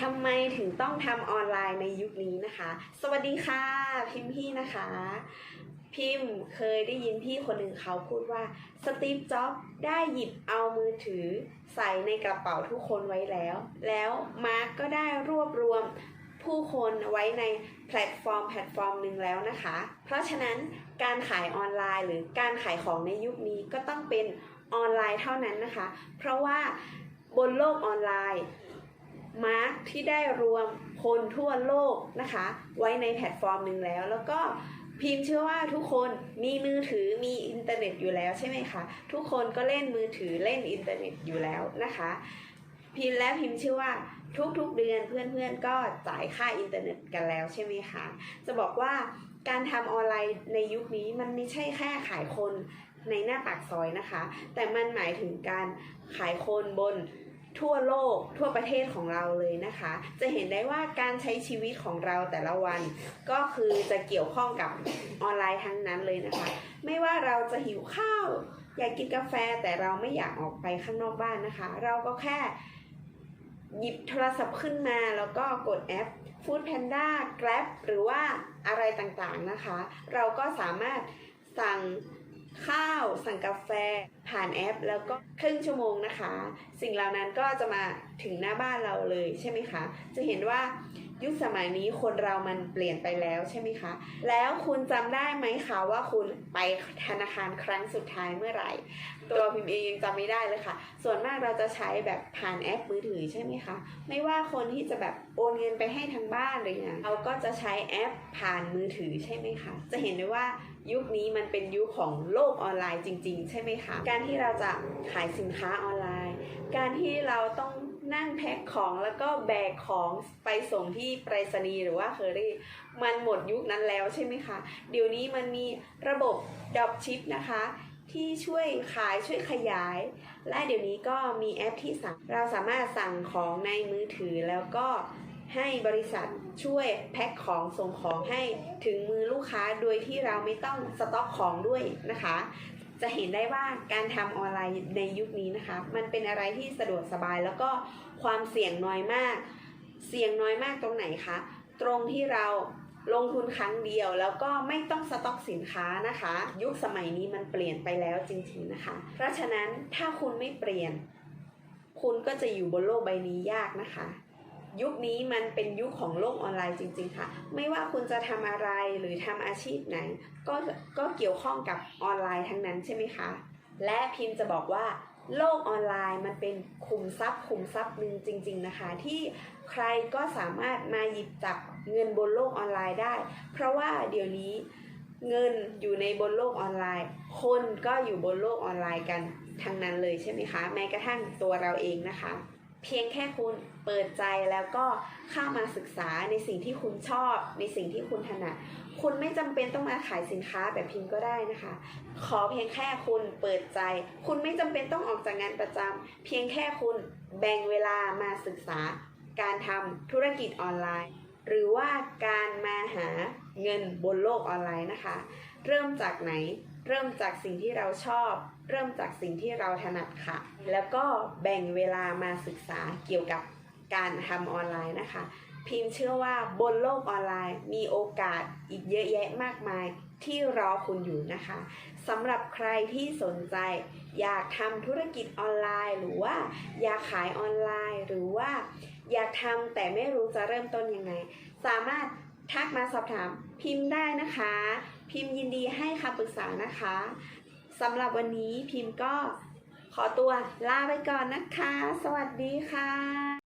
ทำไมถึงต้องทำออนไลน์ในยุคนี้นะคะ สวัสดีค่ะ พิมพี่นะคะ พิมพ์เคยได้ยินพี่คนหนึ่งเขาพูดว่าสตีฟจ็อบได้หยิบเอามือถือใส่ในกระเป๋าทุกคนไว้แล้ว แล้วมาร์กก็ได้รวบรวมผู้คนไว้ในแพลตฟอร์มแพลตฟอร์มหนึ่งแล้วนะคะ เพราะฉะนั้นการขายออนไลน์หรือการขายของในยุคนี้ก็ต้องเป็นออนไลน์เท่านั้นนะคะ เพราะว่าบนโลกออนไลน์ มาร์กที่ได้รวมคนทั่วโลกนะคะ ไว้ในแพลตฟอร์มหนึ่งแล้ว แล้วก็พิมพ์เชื่อว่าทุกคนมีมือถือมีอินเทอร์เน็ตอยู่แล้วใช่ไหมคะทุกคนก็เล่นมือถือเล่นอินเทอร์เน็ตอยู่แล้วนะคะ พิมพ์และพิมพ์เชื่อว่าทุกๆเดือนเพื่อนๆก็จ่ายค่าอินเทอร์เน็ตกันแล้วใช่ไหมคะจะบอกว่าการทำออนไลน์ในยุคนี้มันไม่ใช่แค่ขายคนในหน้าปากซอยนะคะ แต่มันหมายถึงการขายคนบน ทั่วโลกทั่วประเทศของเราเลยนะคะ จะเห็นได้ว่าการใช้ชีวิตของเราแต่ละวัน ก็คือจะเกี่ยวข้องกับออนไลน์ทั้งนั้นเลยนะคะ ไม่ว่าเราจะหิวข้าว อยากกินกาแฟแต่เราไม่อยากออกไปข้างนอกบ้านนะคะ เราก็แค่หยิบโทรศัพท์ขึ้นมาแล้วก็กดแอป Food Panda Grab หรือว่าอะไรต่างๆนะคะ เราก็สามารถสั่งข้าว สั่งกาแฟ ผ่านแอป แล้วก็ครึ่งชั่วโมงนะคะ สิ่งเหล่านั้นก็จะมาถึงหน้าบ้านเราเลยใช่ไหมคะ จะเห็นว่า ยุคสมัยนี้คนเรามันเปลี่ยนไปแล้วใช่ไหมคะ แล้วคุณจำได้ไหมคะว่าคุณไปธนาคารครั้งสุดท้ายเมื่อไหร่ ตัวพิมพ์เองยังจำไม่ได้เลยค่ะ ส่วนมากเราจะใช้แบบผ่านแอปมือถือใช่ไหมคะ ไม่ว่าคนที่จะแบบโอนเงินไปให้ทางบ้านหรืออย่างเราก็จะใช้แอปผ่านมือถือใช่ไหมคะ จะเห็นได้ว่ายุคนี้มันเป็นยุคของโลกออนไลน์จริง ๆ ใช่ไหมคะ การที่เราจะขายสินค้าออนไลน์ การที่เราต้อง นั่งแพ็คของแล้วก็แบกของไปส่งที่ไปรษณีย์หรือว่าเคอรี่ มันหมดยุคนั้นแล้วใช่ไหมคะ เดี๋ยวนี้มันมีระบบดรอปชิปนะคะ ที่ช่วยขายช่วยขยาย และเดี๋ยวนี้ก็มีแอปที่สั่งเราสามารถสั่งของในมือถือแล้วก็ให้บริษัทช่วยแพ็คของส่งของให้ถึงมือลูกค้าโดยที่เราไม่ต้องสต็อกของด้วยนะคะ จะเห็นได้ว่าการทำออนไลน์ในยุคนี้นะคะ มันเป็นอะไรที่สะดวกสบายแล้วก็ความเสี่ยงน้อยมาก เสี่ยงน้อยมากตรงไหนคะ ตรงที่เราลงทุนครั้งเดียวแล้วก็ไม่ต้องสต็อกสินค้านะคะ ยุคสมัยนี้มันเปลี่ยนไปแล้วจริงๆนะคะ เพราะฉะนั้นถ้าคุณไม่เปลี่ยน คุณก็จะอยู่บนโลกใบนี้ยากนะคะ ยุคนี้มันเป็นยุคของโลกออนไลน์จริง ๆ ค่ะ ไม่ว่าคุณจะทำอะไรหรือทำอาชีพไหน ก็ก็เกี่ยวข้องกับออนไลน์ทั้งนั้นใช่ไหมคะ และพิมพ์จะบอกว่าโลกออนไลน์มันเป็นขุมทรัพย์ขุมทรัพย์หนึ่งจริง ๆนะคะ ที่ใครก็สามารถมาหยิบจับเงินบนโลกออนไลน์ได้ เพราะว่าเดี๋ยวนี้เงินอยู่ในบนโลกออนไลน์ คนก็อยู่บนโลกออนไลน์กันทั้งนั้นเลยใช่ไหมคะ แม้กระทั่งตัวเราเองนะคะ เพียงแค่คุณเปิดใจแล้วก็เข้ามาศึกษาในสิ่งที่คุณชอบ ในสิ่งที่คุณถนัดคุณไม่จำเป็นต้องมาขายสินค้าแบบพิมพ์ก็ได้นะคะ ขอเพียงแค่คุณเปิดใจ คุณไม่จำเป็นต้องออกจากงานประจำเพียงแค่คุณแบ่งเวลามาศึกษา การทำธุรกิจออนไลน์ หรือว่าการมาหาเงินบนโลกออนไลน์นะคะ เริ่มจากไหน เริ่มจากสิ่งที่เราชอบ เริ่มจากสิ่งที่เราถนัดค่ะ แล้วก็แบ่งเวลามาศึกษาเกี่ยวกับการทำออนไลน์นะคะ พิมพ์เชื่อว่าบนโลกออนไลน์ มีโอกาสอีกเยอะแยะมากมายที่รอคุณอยู่นะคะสำหรับใครที่สนใจ อยากทำธุรกิจออนไลน์ หรือว่าอยากขายออนไลน์หรือว่า อยากทำแต่ไม่รู้จะเริ่มต้นยังไง สามารถ ทักมาสอบถามพิมพ์ได้นะคะ พิมพ์ยินดีให้คำปรึกษานะคะสำหรับวันนี้พิมพ์ก็ขอตัวลาไปก่อนนะคะ สวัสดีค่ะ